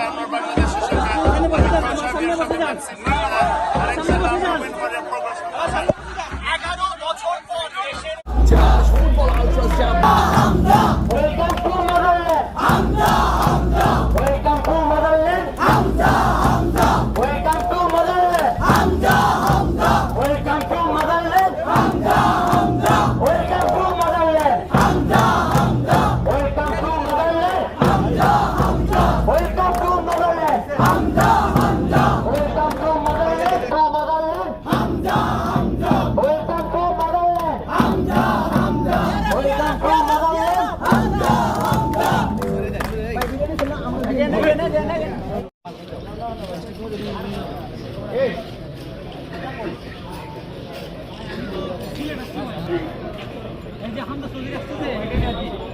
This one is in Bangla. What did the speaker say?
আমরা বাংলাদেশের সরকার এই যে আমরা চলে আসতেছে